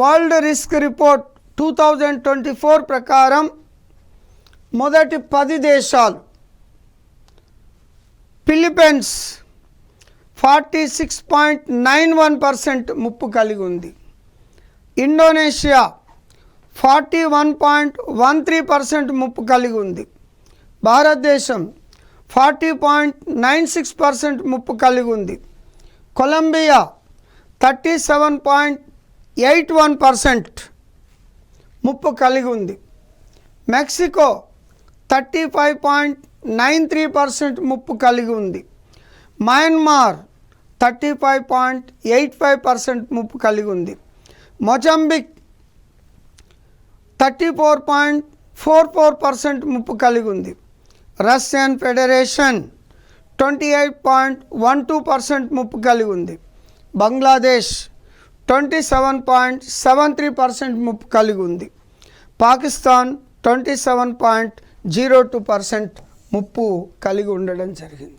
World risk report two thousand twenty four ప్రకారం మొదటి పది దేశాలు. Philippines forty six point nine one percent ముప్పు కలిగి ఉంది. Indonesia forty one point one three percent ముప్పు కలిగి ఉంది. భారతదేశం forty point nine six percent ముప్పు కలిగి ఉంది. Colombia thirty seven point eight one percent ముప్పు కలిగి ఉంది. Mexico thirty five point nine three percent ముప్పు కలిగి ఉంది. Myanmar thirty five point eight five percent ముప్పు కలిగి ఉంది. Mozambique thirty four point four four percent ముప్పు కలిగి ఉంది. Russian Federation twenty eight point one two percent ముప్పు కలిగి ఉంది. Bangladesh twenty seven point seven three percent ముప్పు కలిగి ఉంది Pakistan twenty seven point zero two percent ముప్పు కలిగి ఉండడం జరిగింది.